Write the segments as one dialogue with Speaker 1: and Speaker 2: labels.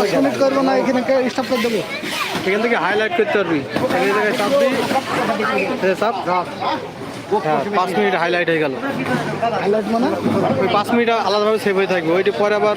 Speaker 1: এখানে করে দেবো
Speaker 2: এখান থেকে হাইলাইট করতে পারবি পাঁচ হাইলাইট হয়ে ওই পাঁচ মিনিট আলাদাভাবে সেভ হয়ে থাকবে ওইটি পরে আবার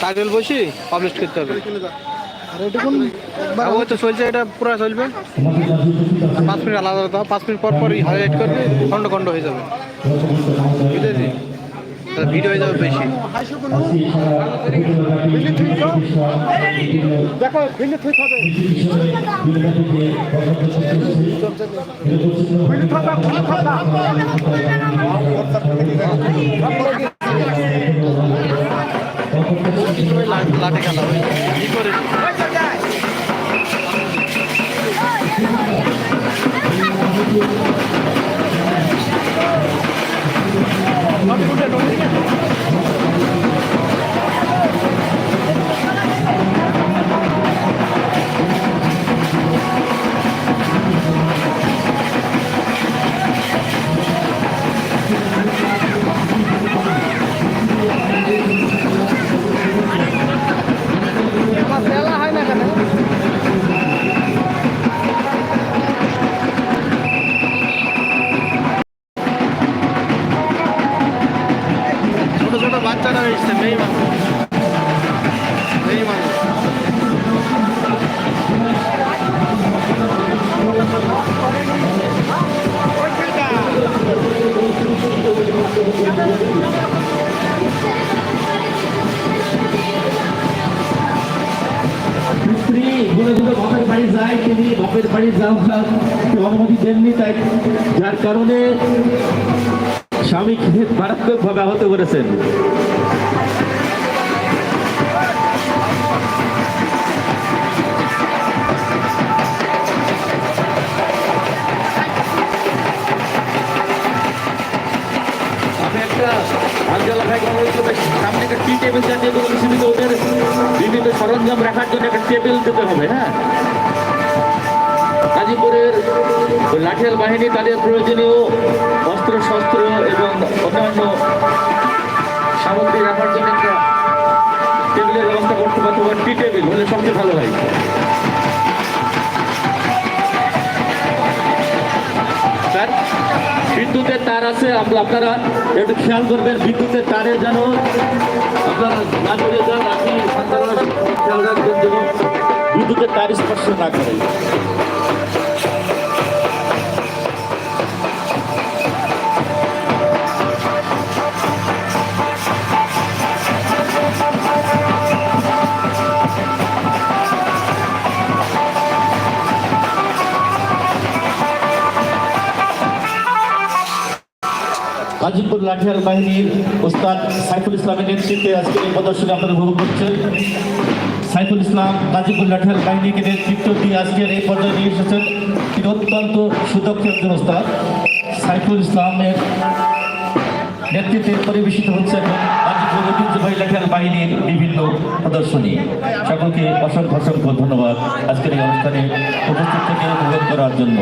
Speaker 2: টাইটেল বসি পাবলিশ করতে হবে
Speaker 1: আর এটা কোন
Speaker 2: ওই তো চলছে এটা পুরো চলবে। পাঁচ মিনিট আলাদা আলাদা পাঁচ মিনিট পর পরই হাইলাইট করবে খন্ড খন্ড হয়ে যাবে। বুঝেছি? ভিডিও হয়ে যাবে বেশি।
Speaker 1: দেখো
Speaker 2: খেলা ওই ছোট বাচ্চারা এসছে মেয়ে মানুষ। মেয়ে মানুষ।
Speaker 3: বাড়ি যায়, তিনি বাপের বাড়ি যাওয়ার অনুমতি দেননি, তাই যার কারণে স্বামীকে মারাত্মকভাবে আহত করেছেন। সামনে একটা টি টেবিল ওদের বিভিন্ন সরঞ্জাম রাখার জন্য একটা টেবিল দিতে হবে হ্যাঁ? গাজীপুরের লাঠিয়াল বাহিনী তাদের প্রয়োজনীয় বিদ্যুতের তার আছে আপ- আপনারা একটু খেয়াল করবেন, বিদ্যুতের তারে যেন আপনারা আপনি খেয়াল রাখবেন যেন বিদ্যুতের তার স্পর্শ না করে। গাজীপুর লাঠিয়াল বাহিনীর ওস্তাদ সাইফুল ইসলামের নেতৃত্বে আজকের এই প্রদর্শনী আপনারা উপভোগ করছেন। সাইফুল ইসলাম গাজীপুর লাঠিয়াল বাহিনীকে নেতৃত্ব দিয়ে আজকের এই পর্যায়ে নিয়ে এসেছেন তিনি অত্যন্ত সুদক্ষ একজন ওস্তাদ সাইফুল ইসলামের নেতৃত্বে পরিবেশিত হচ্ছে এখন গাজীপুর ঐতিহ্যবাহী লাঠিয়াল বাহিনীর বিভিন্ন প্রদর্শনী। সকলকে অসংখ্য অসংখ্য ধন্যবাদ আজকের এই অনুষ্ঠানে উপস্থিত থেকে উপভোগ করার জন্য।